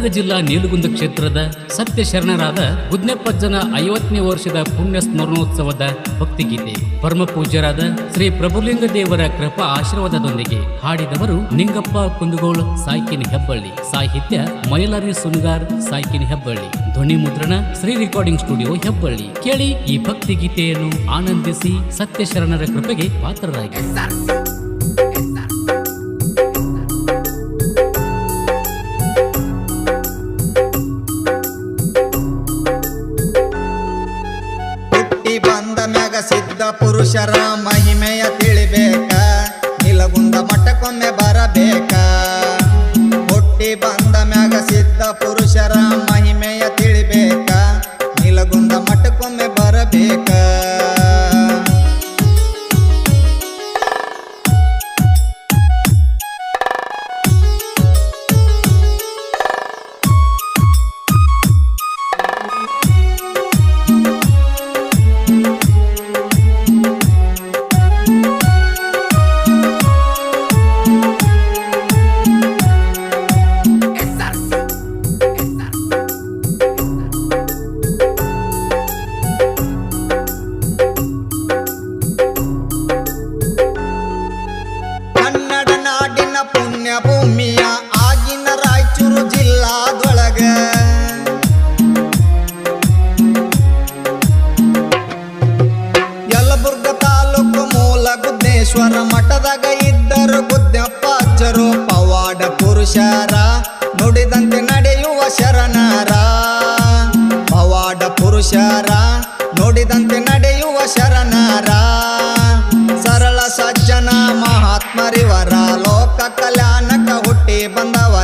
ಗದಗ ಜಿಲ್ಲಾ ನೀಲಗುಂದ ಕ್ಷೇತ್ರದ ಸತ್ಯ ಶರಣರಾದ ಗುದ್ನೆಪ್ಪಜ್ಜನ ಐವತ್ತನೇ ವರ್ಷದ ಪುಣ್ಯ ಸ್ಮರಣೋತ್ಸವದ ಭಕ್ತಿಗೀತೆ. ಪರಮ ಪೂಜ್ಯರಾದ ಶ್ರೀ ಪ್ರಭುಲಿಂಗ ದೇವರ ಕೃಪಾ ಆಶೀರ್ವಾದದೊಂದಿಗೆ ಹಾಡಿದವರು ನಿಂಗಪ್ಪ ಕುಂದಗೋಳ ಸಾಯ್ಕಿನ್ ಹೆಬ್ಬಳ್ಳಿ. ಸಾಹಿತ್ಯ ಮೈಲಾರಿ ಸುನ್ಗಾರ್ ಸಾಯ್ಕಿನ್ ಹೆಬ್ಬಳ್ಳಿ. ಧ್ವನಿ ಮುದ್ರಣ ಶ್ರೀ ರೆಕಾರ್ಡಿಂಗ್ ಸ್ಟುಡಿಯೋ ಹೆಬ್ಬಳ್ಳಿ. ಕೇಳಿ ಈ ಭಕ್ತಿ ಗೀತೆಯನ್ನು ಆನಂದಿಸಿ ಸತ್ಯ ಶರಣರ ಕೃಪೆಗೆ ಪಾತ್ರರಾಗಿ. ಪುರುಷರ ಮಹಿಮೆಯ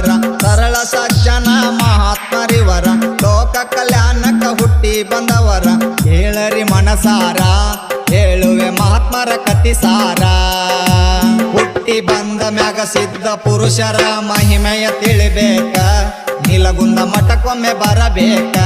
ಬಂದವರ ಸರಳ ಸಜ್ಜನ ಮಹಾತ್ಮರಿವರ ಲೋಕ ಕಲ್ಯಾಣಕ ಹುಟ್ಟಿ ಬಂದವರ ಹೇಳರಿ ಮನಸಾರ ಹೇಳುವೆ ಮಹಾತ್ಮರ ಕತಿಸಾರ ಹುಟ್ಟಿ ಬಂದ ಮ್ಯಾಗ ಸಿದ್ಧ ಪುರುಷರ ಮಹಿಮೆಯ ತಿಳಿಬೇಕ, ನೀಲಗುಂದ ಮಠಕ್ಕೊಮ್ಮೆ ಬರಬೇಕ.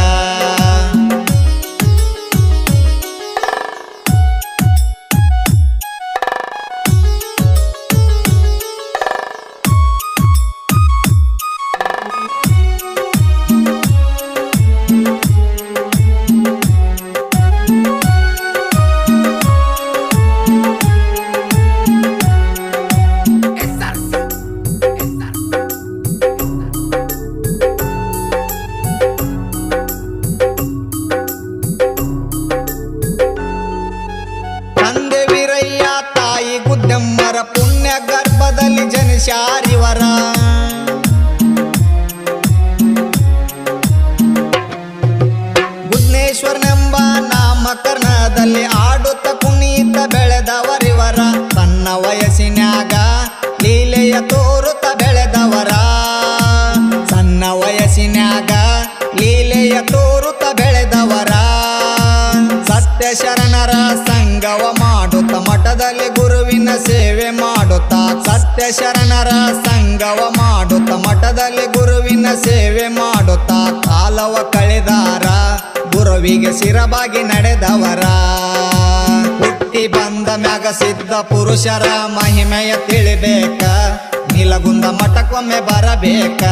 ಗುದ್ದಮ್ಮರ ಪುಣ್ಯ ಗರ್ಭದಲ್ಲಿ ಜನಿಸಾರಿವರ ನಾಮ ಕರ್ಣದಲ್ಲಿ ಆಡುತ್ತ ಕುಣಿತ ಬೆಳೆದವರಿವರ ತನ್ನ ವಯಸ್ಸಿನಾಗ ಲೀಲೆಯ ತೋರುತ್ತ ಬೆಳೆದವರ. ಸಣ್ಣ ವಯಸ್ಸಿನಾಗ ಲೀಲೆಯ ತೋರುತ್ತ ಬೆಳೆದವರ. ಸತ್ಯ ಶರಣರ ಸತ್ಯ ಶರಣರ ಸಂಗವ ಮಾಡುತ್ತ ಮಠದಲ್ಲಿ ಗುರುವಿನ ಸೇವೆ ಮಾಡುತ್ತ ಕಾಲವ ಕಳೆದಾರ, ಗುರುವಿಗೆ ಸಿರಬಾಗಿ ನಡೆದವರ. ಹುಟ್ಟಿ ಬಂದ ಮ್ಯಾಗ ಸಿದ್ಧ ಪುರುಷರ ಮಹಿಮೆಯ ತಿಳಿಬೇಕ, ನೀಲಗುಂದ ಮಠಕ್ಕೊಮ್ಮೆ ಬರಬೇಕ.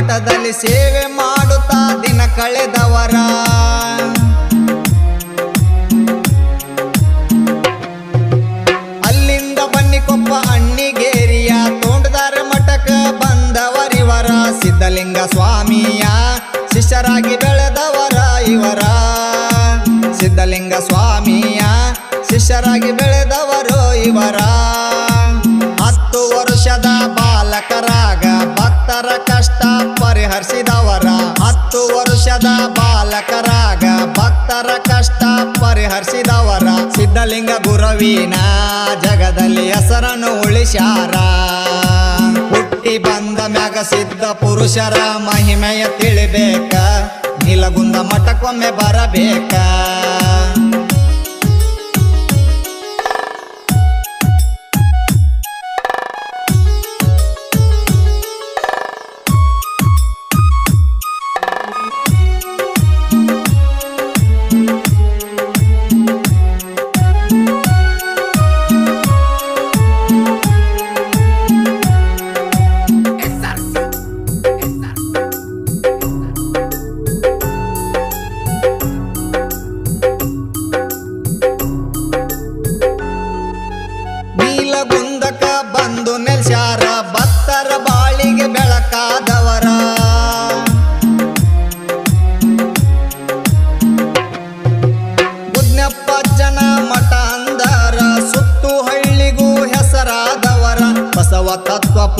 ಮಠದಲ್ಲಿ ಸೇವೆ ಮಾಡುತ್ತಾ ದಿನ ಕಳೆದವರ. ಅಲ್ಲಿಂದ ಬನ್ನಿಕೊಪ್ಪ ಅಣ್ಣಿಗೇರಿಯ ತೋಂಡದಾರ ಮಠಕ ಬಂದವರಿವರ. ಸಿದ್ಧಲಿಂಗ ಸ್ವಾಮಿಯ ಶಿಷ್ಯರಾಗಿ ಬೆಳೆದವರ ಇವರ. ಸಿದ್ಧಲಿಂಗ ಸ್ವಾಮಿಯ ಶಿಷ್ಯರಾಗಿ ಬೆಳೆದವರು ಪರಿಹರಿಸಿದವರ ಸಿದ್ಧಲಿಂಗ ಗುರವಿನ ಜಗದಲ್ಲಿ ಹೆಸರನ್ನು ಉಳಿಸ್ಯಾರ. ಹುಟ್ಟಿ ಬಂದ ಮ್ಯಾಗ ಸಿದ್ಧ ಪುರುಷರ ಮಹಿಮೆಯ ತಿಳಿಬೇಕ. ನಿಲಗುಂದ ಮಠಕ್ಕೊಮ್ಮೆ ಬರಬೇಕ.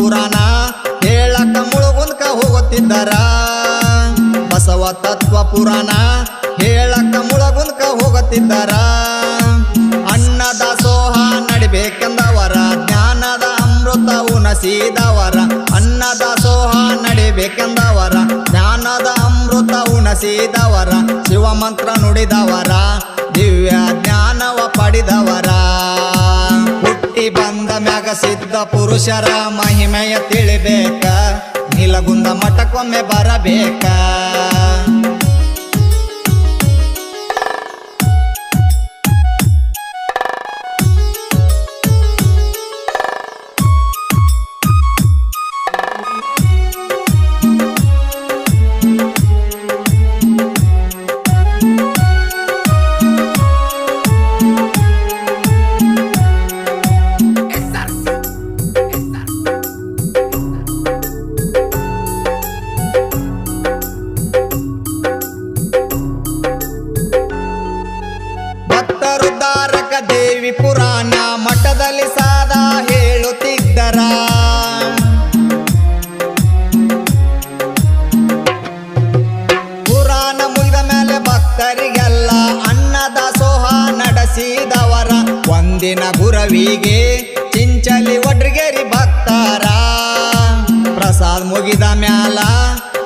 ಪುರಾಣ ಹೇಳಕ್ಕ ಮುಳುಗುಂದ್ಕ ಹೋಗುತ್ತಿದ್ದಾರ. ಬಸವ ತತ್ವ ಪುರಾಣ ಹೇಳಕ್ಕ ಮುಳುಗುಂದ್ಕ ಹೋಗುತ್ತಿದ್ದಾರ. ಅನ್ನದ ಸೋಹ ನಡಿಬೇಕೆಂದವರ, ಜ್ಞಾನದ ಅಮೃತ ಉಣಸಿದವರ ಅನ್ನದ ಸೋಹ ನಡಿಬೇಕೆಂದವರ, ಜ್ಞಾನದ ಅಮೃತ ಉಣಸಿದವರ ಶಿವಮಂತ್ರ ನುಡಿದವರ, ದಿವ್ಯ ಜ್ಞಾನವ ಪಡೆದವರ ಹುಟ್ಟಿ ಬಂದ ಮ್ಯಾಗ ಸಿದ್ಧ ಪುರುಷರ ಮಹಿಮೆಯ ತಿಳಿಬೇಕ. ನೀಲಗುಂದ ಮಠಕ್ಕೊಮ್ಮೆ ಬರಬೇಕ. ಗುರವಿಗೆ ಚಿಂಚಲಿ ಒಡ್ರಿಗೇರಿ ಬರ್ತಾರ ಪ್ರಸಾದ್ ಮುಗಿದ ಮ್ಯಾಲ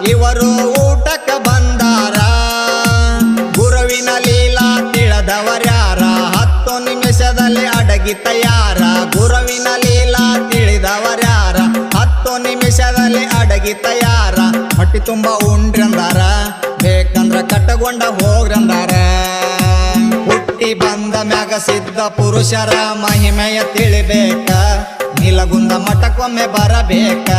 ಇವರು ಊಟಕ್ಕ ಬಂದಾರ. ಗುರುವಿನ ಲೀಲಾ ತಿಳಿದವರ್ಯಾರ. ಹತ್ತು ನಿಮಿಷದಲ್ಲಿ ಅಡಗಿ ತಯಾರ. ಗುರುವಿನ ಲೀಲಾ ತಿಳಿದವರ್ಯಾರ. ಹತ್ತು ನಿಮಿಷದಲ್ಲಿ ಅಡಗಿ ತಯಾರ. ಹೊಟ್ಟಿ ತುಂಬ ಉಂಡ್ರಂದಾರ ಸಿದ್ಧ ಪುರುಷರ ಮಹಿಮೆಯ ತಿಳಿಬೇಕ. ನೀಲಗುಂದ ಮಠಕ್ಕೊಮ್ಮೆ ಬರಬೇಕ.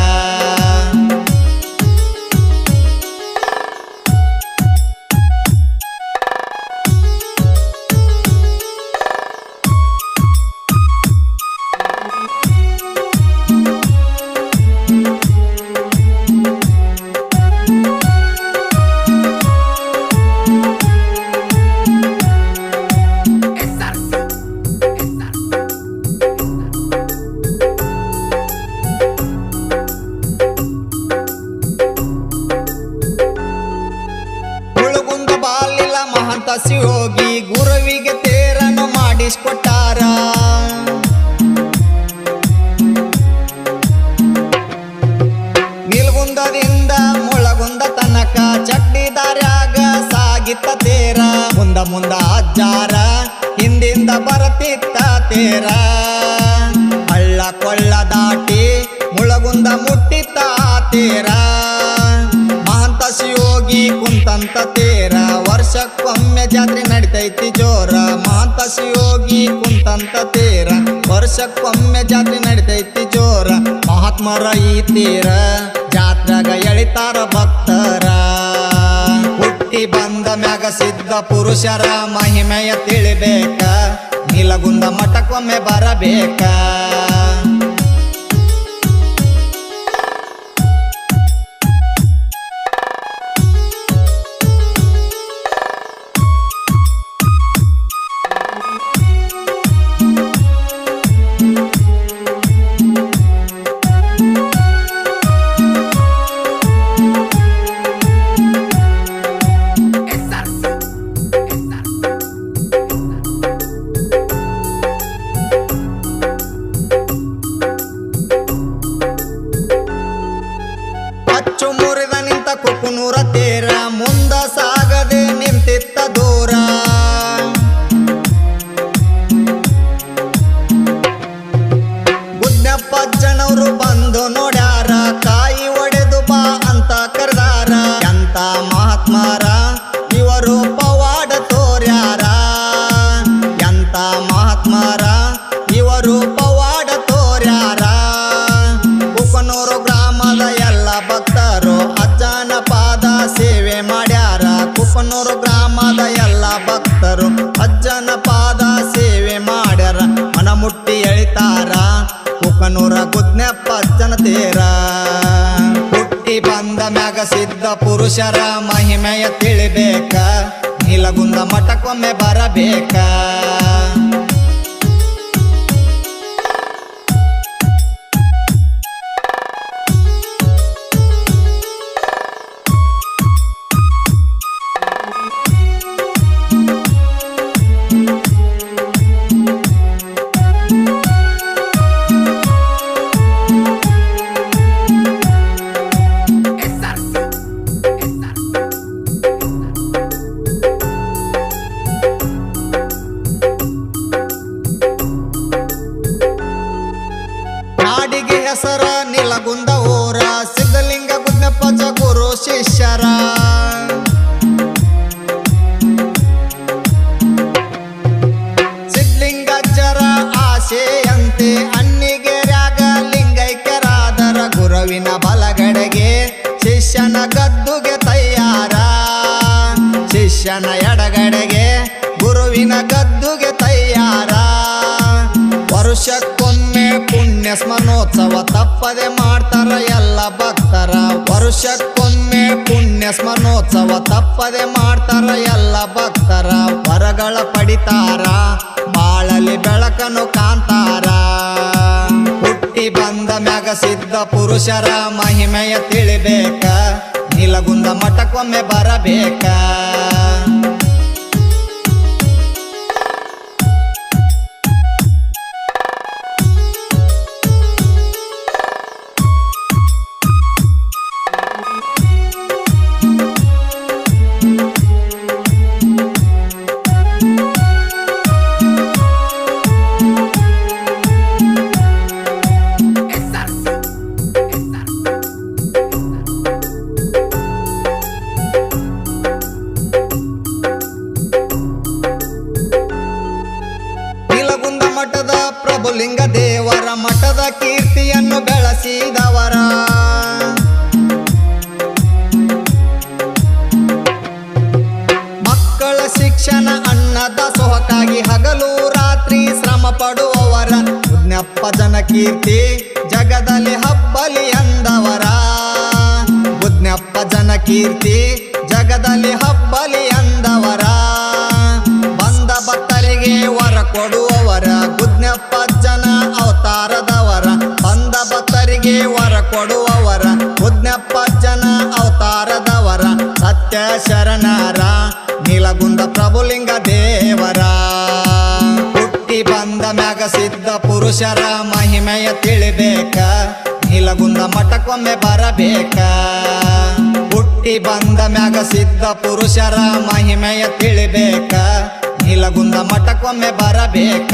ಮಾಡಿಸ್ಕೊಟ್ಟಾರ ನಿಲ್ಗುಂದದಿಂದ ಮುಳಗುಂದ ತನಕ ಚಟ್ಟಿ ದಾರ್ಯಾಗ ಸಾಗಿತ್ತ ತೇರ ಮುಂದ ಮುಂದ ಅಜ್ಜಾರ ಹಿಂದಿಂದ ಬರತಿತ್ತ ತೇರ ಕುಂತಂತ ತೇರ. ವರ್ಷಕ್ಕೊಮ್ಮೆ ಜಾತ್ರೆ ನಡಿತೈತಿ ಜೋರ. ಮಾತ ಶಿವೋಗಿ ಕುಂತಂತ ತೇರ. ವರ್ಷಕ್ಕೊಮ್ಮೆ ಜಾತ್ರೆ ನಡಿತೈತಿ ಜೋರ. ಮಹಾತ್ಮರ ಈ ತೀರ. ಜಾತ್ರಾಗ ಎಳಿತಾರ ಭಕ್ತರ. ಹುಟ್ಟಿ ಬಂದ ಮ್ಯಾಗ ಸಿದ್ಧ ಪುರುಷರ ಮಹಿಮೆಯ ತಿಳಿಬೇಕ. ನಿಲಗುಂದ ಮಠಕ್ಕೊಮ್ಮೆ ಬರಬೇಕ. ನೂರ ತೇರ ಮುಂದ ಸಾಗದೆ ನಿಂತಿತ್ತ ದೂರ. ಬುದ್ಧಪ್ಪ ಜನವರು ಬಂದು ನೋಡ್ಯಾರ ಕಾಯಿ ಒಡೆದು ಬಾ ಅಂತ ಕರೆದಾರ. ಎಂತ ಮಹಾತ್ಮಾರ ಇವರು ಪವಾಡ ತೋರ್ಯಾರ. ಎಂತ ಮಹಾತ್ಮಾರ ಇವರು ಪುರುಷರ ಮಹಿಮೆಯ ತಿಳಿಬೇಕ? ನೀಲಗುಂದ ಮಠಕ್ಕೊಮ್ಮೆ ಬರಬೇಕ? ಬಲಗಡೆಗೆ ಶಿಷ್ಯನ ಗದ್ದುಗೆ ತಯಾರ. ಶಿಷ್ಯನ ಎಡಗಡೆಗೆ ಗುರುವಿನ ಗದ್ದುಗೆ ತಯ್ಯಾರ ವರುಷಕ್ಕೊಮ್ಮೆ ಪುಣ್ಯ ಸ್ಮರಣೋತ್ಸವ ತಪ್ಪದೆ ಮಾಡ್ತಾರ ಎಲ್ಲ ಭಕ್ತರ. ವರುಷಕ್ಕೊಮ್ಮೆ ಪುಣ್ಯ ಸ್ಮರಣೋತ್ಸವ ತಪ್ಪದೆ ಮಾಡ್ತಾರ ಎಲ್ಲ ಭಕ್ತರ. ವರಗಳ ಪಡಿತಾರ, ಬಾಳಲಿ ಬೆಳಕನ್ನು ಕಾಂತಾರ ಬಂದ ಮ್ಯಾಗ ಸಿದ್ಧ ಪುರುಷರ ಮಹಿಮೆಯ ತಿಳಿಬೇಕ. ನೀಲಗುಂದ ಮಠಕ್ಕೊಮ್ಮೆ ಬರಬೇಕ. ಪಡುವವರ ಜನ ಕೀರ್ತಿ ಜಗದಲ್ಲಿ ಹಬ್ಬಲಿ ಅಂದವರ ಉಜ್ಞಪ್ಪ ಜನ ಕೀರ್ತಿ ಜಗದಲ್ಲಿ ಹಬ್ಬಲಿ ಅಂದವರ ಬಂದ ಭಕ್ತರಿಗೆ ವರ ಕೊಡುವವರ ಗುಜ್ಞಪ್ಪ ಜನ ಅವತಾರದವರ. ಬಂದ ಭಕ್ತರಿಗೆ ವರ ಕೊಡುವವರ ಗುಜ್ಞಪ್ಪ ಜನ ಅವತಾರದವರ. ಸತ್ಯ ಶರಣರ, ನೀಲಗುಂದ ಪ್ರಭುಲಿಂಗ ದೇವರ. ಸಿದ್ಧ ಪುರುಷರ ಮಹಿಮೆಯ ತಿಳಿಬೇಕ. ನೀಲಗುಂದ ಮಠಕ್ಕೊಮ್ಮೆ ಬರಬೇಕ. ಹುಟ್ಟಿ ಬಂದ ಮ್ಯಾಗ ಸಿದ್ಧ ಪುರುಷರ ಮಹಿಮೆಯ ತಿಳಿಬೇಕ. ನೀಲಗುಂದ ಮಠಕ್ಕೊಮ್ಮೆ ಬರಬೇಕ.